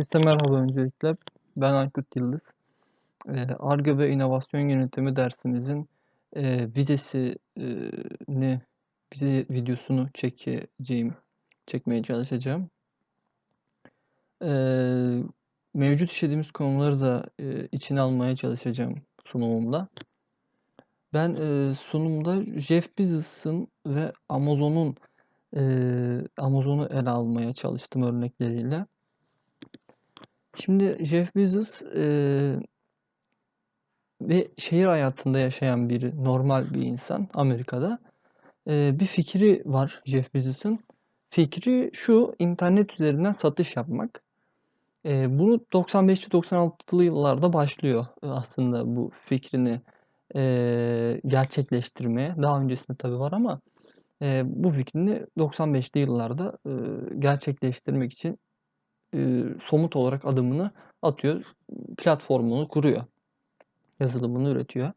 Herkese merhaba öncelikle. Ben Aykut Yıldız. Eee, Ar-Ge ve İnovasyon Yönetimi dersimizin eee, vizesini, vize videosunu çekeceğim, çekmeye çalışacağım. Eee, mevcut işlediğimiz konuları da eee, içine almaya çalışacağım sunumumda. Ben eee, sunumda Jeff Bezos'ın ve Amazon'un eee, Amazon'u ele almaya çalıştım örnekleriyle. Şimdi Jeff Bezos eee, ve şehir hayatında yaşayan biri, normal bir insan Amerika'da. Eee, bir fikri var Jeff Bezos'un. Fikri şu, internet üzerinden satış yapmak. Eee, bunu 95'li 96'lı yıllarda başlıyor aslında bu fikrini eee, gerçekleştirmeye. Daha öncesinde tabii var ama eee, bu fikrini 95'li yıllarda eee, gerçekleştirmek için eee, somut olarak adımını atıyor. Platformunu kuruyor. Yazılımını üretiyor.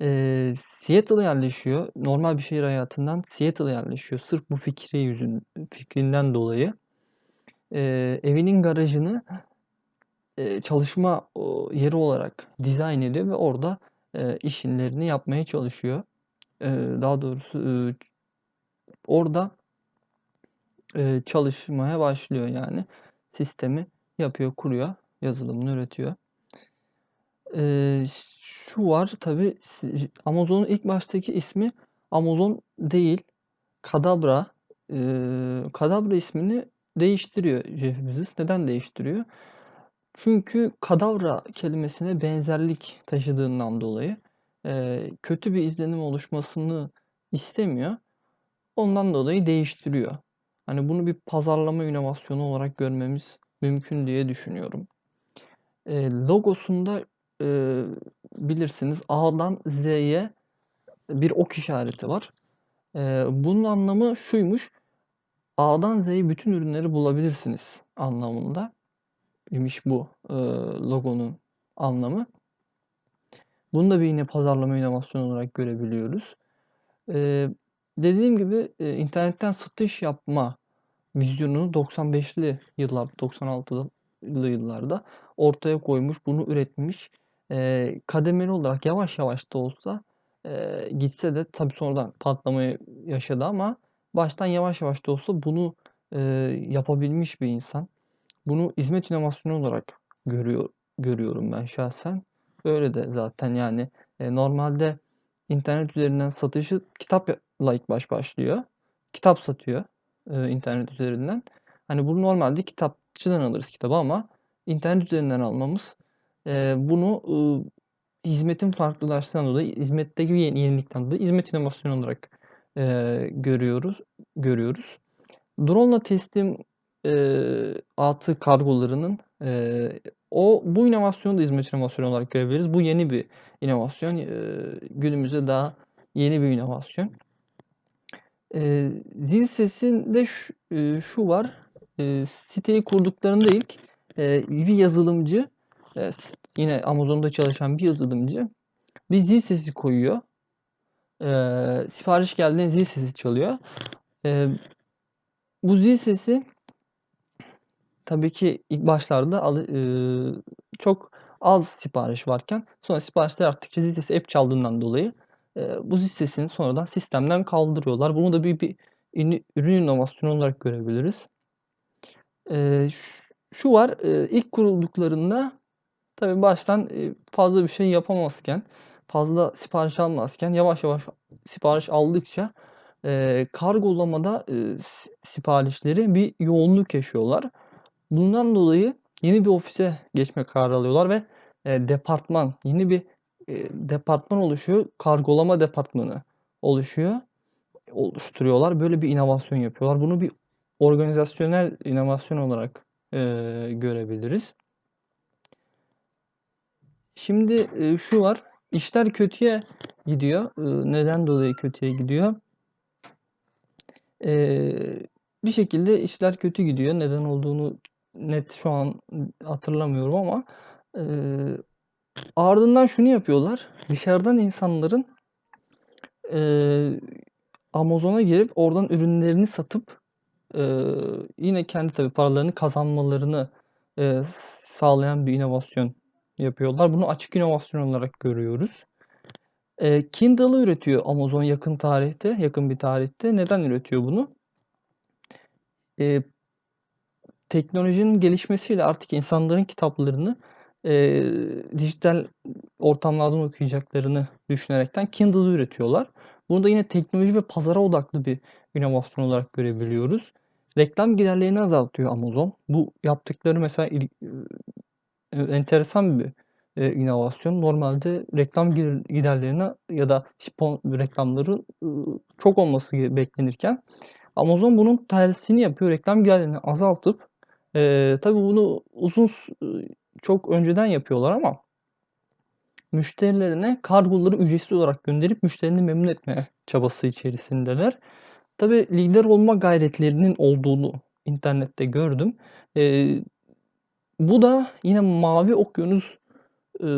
Eee, Seattle'a yerleşiyor. Normal bir şehir hayatından Seattle'a yerleşiyor. Sırf bu fikri yüzün fikrinden dolayı. Eee, evinin garajını eee, çalışma yeri olarak dizayn ediyor ve orada eee, işlerini yapmaya çalışıyor. Eee, daha doğrusu eee, orada eee, çalışmaya başlıyor yani. Sistemi yapıyor, kuruyor, yazılımını üretiyor. Eee, şu var tabii Amazon'un ilk baştaki ismi Amazon değil, Kadabra. Eee, Kadabra ismini değiştiriyor Jeff Bezos. Neden değiştiriyor? Çünkü kadavra kelimesine benzerlik taşıdığından dolayı eee, kötü bir izlenim oluşmasını istemiyor. Ondan dolayı değiştiriyor. Hani bunu bir pazarlama inovasyonu olarak görmemiz mümkün diye düşünüyorum. Eee, logosunda eee, bilirsiniz A'dan Z'ye bir ok işareti var. Eee, bunun anlamı şuymuş. A'dan Z'ye bütün ürünleri bulabilirsiniz anlamında. imiş bu eee, logonun anlamı. Bunu da bir yine pazarlama inovasyonu olarak görebiliyoruz. Eee, dediğim gibi e, internetten satış yapma vizyonunu 95'li yıllar, 96'lı yıllarda ortaya koymuş, bunu üretmiş. Eee, kademeli olarak yavaş yavaş da olsa eee, gitse de tabii sonradan patlamayı yaşadı ama baştan yavaş yavaş da olsa bunu eee, yapabilmiş bir insan. Bunu hizmet inovasyonu olarak görüyor görüyorum ben şahsen. Böyle de zaten yani e, normalde internet üzerinden satışı kitapla ilk baş başlıyor. Kitap satıyor e, internet üzerinden. Hani bunu normalde kitapçıdan alırız kitabı ama internet üzerinden almamız e, bunu e, hizmetin farklılaştığından dolayı, hizmetteki yeni, yenilikten dolayı hizmet inovasyonu olarak e, görüyoruz. görüyoruz. Drone'la teslim e, altı kargolarının e, o bu inovasyonu da hizmet inovasyonu olarak görebiliriz. Bu yeni bir inovasyon. E, günümüzde daha yeni bir inovasyon. E, zil sesinde şu, e, şu var. E, siteyi kurduklarında ilk e, bir yazılımcı e, yine Amazon'da çalışan bir yazılımcı bir zil sesi koyuyor. E, sipariş geldiğinde zil sesi çalıyor. E, bu zil sesi tabii ki ilk başlarda e, çok az sipariş varken sonra siparişler arttıkça zil sesi hep çaldığından dolayı e, bu zil sesini sonradan sistemden kaldırıyorlar. Bunu da bir, bir ürün inovasyonu olarak görebiliriz. Şu, var ilk kurulduklarında tabii baştan fazla bir şey yapamazken fazla sipariş almazken yavaş yavaş sipariş aldıkça e, kargolamada siparişleri bir yoğunluk yaşıyorlar. Bundan dolayı yeni bir ofise geçme kararı alıyorlar ve departman, yeni bir departman oluşuyor. Kargolama departmanı oluşuyor. Oluşturuyorlar. Böyle bir inovasyon yapıyorlar. Bunu bir organizasyonel inovasyon olarak e, görebiliriz. Şimdi e, şu var. İşler kötüye gidiyor. E, neden dolayı kötüye gidiyor? E, bir şekilde işler kötü gidiyor. Neden olduğunu net şu an hatırlamıyorum ama e, ardından şunu yapıyorlar. Dışarıdan insanların e, Amazon'a girip oradan ürünlerini satıp e, yine kendi tabii paralarını kazanmalarını eee, sağlayan bir inovasyon yapıyorlar. Bunu açık inovasyon olarak görüyoruz. Eee, Kindle'ı üretiyor Amazon yakın tarihte, yakın bir tarihte. Neden üretiyor bunu? Eee teknolojinin gelişmesiyle artık insanların kitaplarını eee, dijital ortamlardan okuyacaklarını düşünerekten Kindle üretiyorlar. Bunu da yine teknoloji ve pazara odaklı bir inovasyon olarak görebiliyoruz. Reklam giderlerini azaltıyor Amazon. Bu yaptıkları mesela il, e, enteresan bir e, inovasyon. Normalde reklam giderlerine ya da spon reklamları e, çok olması beklenirken Amazon bunun tersini yapıyor. Reklam giderlerini azaltıp e, tabii bunu uzun çok önceden yapıyorlar ama müşterilerine kargoları ücretsiz olarak gönderip müşterini memnun etmeye çabası içerisindeler. Tabii lider olma gayretlerinin olduğunu internette gördüm. E, bu da yine mavi okyanus e,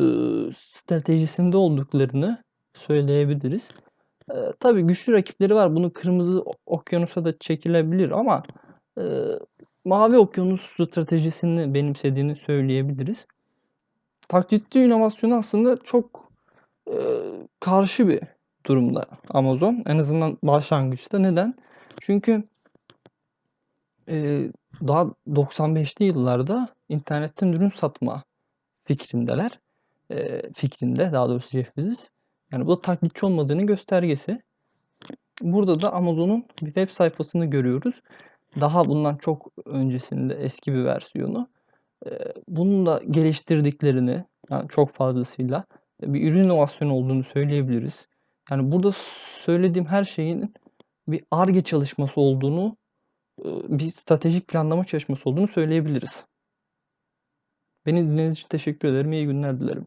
stratejisinde olduklarını söyleyebiliriz. E, tabii güçlü rakipleri var. Bunu kırmızı okyanusa da çekilebilir ama e, mavi okyanus stratejisini benimsediğini söyleyebiliriz. Taklitçi inovasyonu aslında çok e, karşı bir durumda Amazon. En azından başlangıçta. Neden? Çünkü e, daha 95'li yıllarda internetten ürün satma fikrindeler. E, fikrinde daha doğrusu Jeff Bezos. Yani bu taklitçi olmadığını göstergesi. Burada da Amazon'un bir web sayfasını görüyoruz. Daha bundan çok öncesinde eski bir versiyonu. Bunun da geliştirdiklerini yani çok fazlasıyla bir ürün inovasyonu olduğunu söyleyebiliriz. Yani burada söylediğim her şeyin bir ARGE çalışması olduğunu, bir stratejik planlama çalışması olduğunu söyleyebiliriz. Beni dinlediğiniz için teşekkür ederim. İyi günler dilerim.